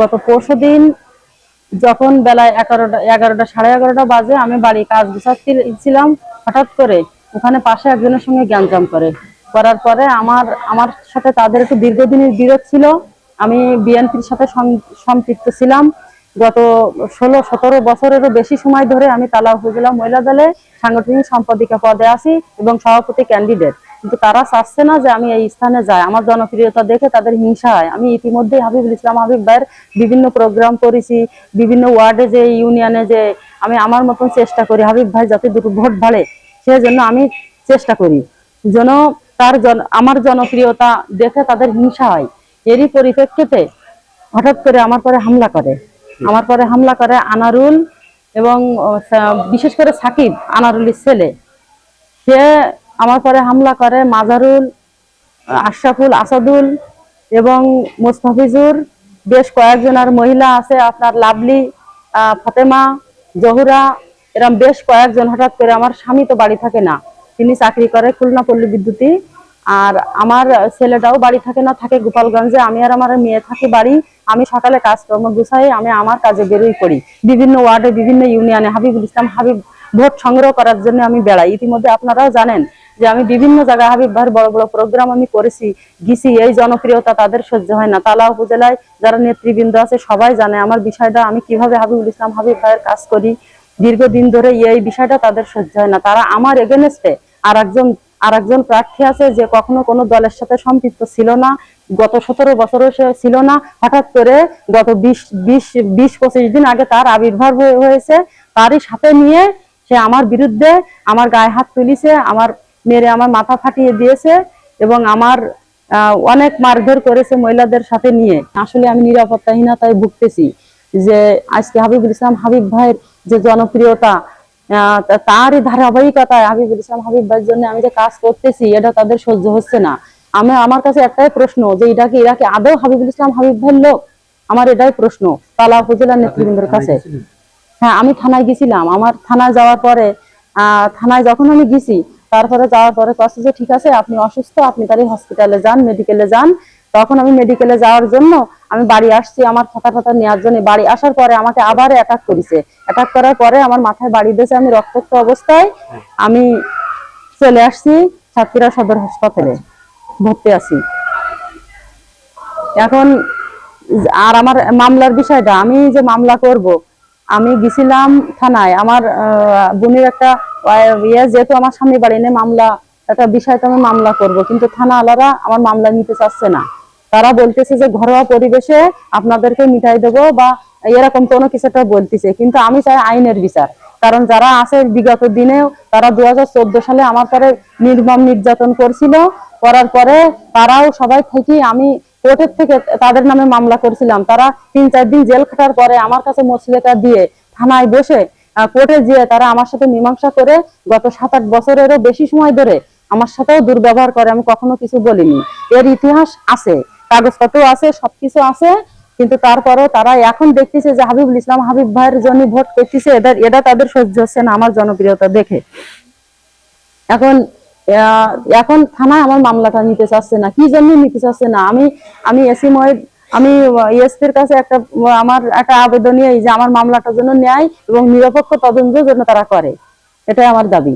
গত পরশু দিন যখন বেলায় এগারোটা এগারোটা, সাড়ে এগারোটা বাজে আমি বাড়ি কাজ গুছাচ্ছিলাম হঠাৎ করে ওখানে পাশে একজনের সঙ্গে গ্যাঞ্জাম করে। করার পরে আমার আমার সাথে তাদের একটু দীর্ঘদিনের বিরোধ ছিল। আমি বিএনপির সাথে সম্পৃক্ত ছিলাম। গত ষোলো, সতেরো বছরেরও বেশি সময় ধরে আমি তালা উপজেলা মহিলা দলে সাংগঠনিক সম্পাদিকা পদে আছি এবং সভাপতি ক্যান্ডিডেট কিন্তু তারা চাচ্ছে না যে আমি এই স্থানে যাই। আমার জনপ্রিয়তা দেখে তাদের হিংসা হয়। আমি ইতিমধ্যে হাবিবুল ইসলাম হাবিব ভাইয়ের বিভিন্ন প্রোগ্রাম করেছি, বিভিন্ন ওয়ার্ডে যে ইউনিয়নে যে আমি আমার মতন চেষ্টা করি, হাবিব ভাই যাতে দুটো ভোট বাড়ে সেজন্য আমি চেষ্টা করি। যেন তার জন আমার জনপ্রিয়তা দেখে তাদের হিংসা হয়। এরই পরিপ্রেক্ষিতে হঠাৎ করে আমার পরে হামলা করে। আমার পরে হামলা করে আনারুল এবং বিশেষ করে সাকিব, আনারুলের ছেলে। সে আমার পরে হামলা করে মাজারুল, আশরাফুল, আসাদুল এবং মোস্তাফিজুর। বেশ কয়েকজন আর মহিলা আছে, আপনার লাভলি ফাতেমা, জহুরা, এরম বেশ কয়েকজন হঠাৎ করে আমার স্বামী তো বাড়ি থাকে না, তিনি চাকরি করে খুলনা পল্লী বিদ্যুৎই আর আমার ছেলেটাও বাড়ি থাকে না, থাকে গোপালগঞ্জে, আমি আর আমার মেয়ে থাকি বাড়ি। আমি সকালে কাজকর্ম গুছাই, আমি আমার কাজে বেরোই করি বিভিন্ন ওয়ার্ডে, বিভিন্ন ইউনিয়নে হাবিবুল ইসলাম হাবিব ভোট সংগ্রহ করার জন্য আমি বেড়াই। ইতিমধ্যে আপনারাও জানেন যে আমি বিভিন্ন জায়গায় হাবিব ভাইয়ের বড় বড় প্রোগ্রাম আমি করেছি, গেছি, এই জনপ্রিয়তা তাদের সহ্য হয় না। তালা উপজেলায় যারা নেতৃবৃন্দ আছে সবাই জানে আমার বিষয়টা, আমি কীভাবে হাবিবুল ইসলাম হাবিব ভাইয়ের কাজ করি, দীর্ঘদিন ধরে এই বিষয়টা তাদের সহ্য হয় না। তারা আমার এগেনস্টে আর একজন আর একজন প্রার্থী আছে যে কখনো কোনো দলের সাথে সম্পৃক্ত ছিল না, গত সতেরো বছরও সে ছিল না। হঠাৎ করে গত বিশ বিশ বিশ, পঁচিশ দিন আগে তার আবির্ভাব হয়েছে। তারই সাথে নিয়ে সে আমার বিরুদ্ধে আমার গায়ে হাত তুলিছে, আমার মেরে আমার মাথা ফাটিয়ে দিয়েছে এবং আমার অনেক মারধর করেছে মহিলাদের সাথে নিয়ে। আসলে আমি নিরাপত্তাহীনতায় ভুগতেছি যে আজকে হাবিবুল ইসলাম হাবিব ভাইয়ের যে জনপ্রিয়তা তারই ধারাবাহিকতায় হাবিবুল ইসলাম হাবিব ভাইয়ের জন্য আমি যে কাজ করতেছি এটা তাদের সহ্য হচ্ছে না। আমি আমার কাছে একটাই প্রশ্ন যে এটা কি এরা কি আদৌ হাবিবুল ইসলাম হাবিব ভাইয়ের লোক? আমার এটাই প্রশ্ন তালা উপজেলার নেতৃবৃন্দের কাছে। হ্যাঁ আমি থানায় গেছিলাম আমার থানায় যাওয়ার পরে আহ, থানায় যখন আমি গেছি তারপরে যাওয়ার পরে কাছে যে ঠিক আছে, আপনি অসুস্থ, আপনি তাহলে হসপিটালে যান মেডিকেলে যান। তখন আমি মেডিকেলে যাওয়ার জন্য আমি বাড়ি আসছি, আমার ফাটা ফাটা নেওয়ার জন্য। বাড়ি আসার পরে আমাকে আবার অ্যাটাক করেছে। অ্যাটাক করার পরে আমার মাথায় বাড়ি দিয়েছে আমি রক্তাক্ত অবস্থায়। আমি চলে আসছি সাতক্ষীরা সদর হাসপাতালে। ভর্তি আছি। এখন আর আমার মামলার বিষয়টা, আমি যে মামলা করব আমি গেছিলাম থানায়। আমার বোনের একটা ইয়ে যেহেতু আমার স্বামী বাড়ি নেই মামলা, একটা বিষয়টা আমি মামলা করব। কিন্তু থানা আলারা আমার মামলা নিতে চাচ্ছে না। তারা বলতেছে যে ঘরোয়া পরিবেশে আপনাদেরকে মিটাই দেবো বা এরকম কোনো কিছু একটা বলতেছে। কিন্তু আমি চাই আইনের বিচার। কারণ যারা আছে বিগত দিনেও, তারা দু হাজার চোদ্দ সালে আমার পরে নির্মম নির্যাতন করছিল। করার পরে তারাও সবাই থেকে আমি কোর্টের থেকে তাদের নামে মামলা করছিলাম। তারা তিন, চার দিন জেল খাটার পরে আমার কাছে মসলেটা দিয়ে থানায় বসে কোর্টে যেয়ে তারা আমার সাথে মীমাংসা করে গত সাত আট বছরেরও বেশি সময় ধরে আমার সাথেও দুর্ব্যবহার করে, আমি কখনো কিছু বলিনি। এর ইতিহাস আছে কাগজপত্র আছে, সবকিছু আছে, কিন্তু তারপরেও তারা এখন দেখতেছে যে হাবিবুল ইসলাম হাবিব ভাইয়ের জন্য ভোট করতেছে, এটা এটা তাদের সহ্য হচ্ছে না, আমার জনপ্রিয়তা দেখে। এখন এখন থানায় আমার মামলাটা নিতে চাচ্ছে না। কি জন্য নিতে চাচ্ছে না? আমি আমি এসি মহিদ আমি ইএসপির কাছে একটা, আমার একটা আবেদন নিয়ে যে আমার মামলাটার জন্য ন্যায় এবং নিরপেক্ষ তদন্তের জন্য তারা করে। এটাই আমার দাবি।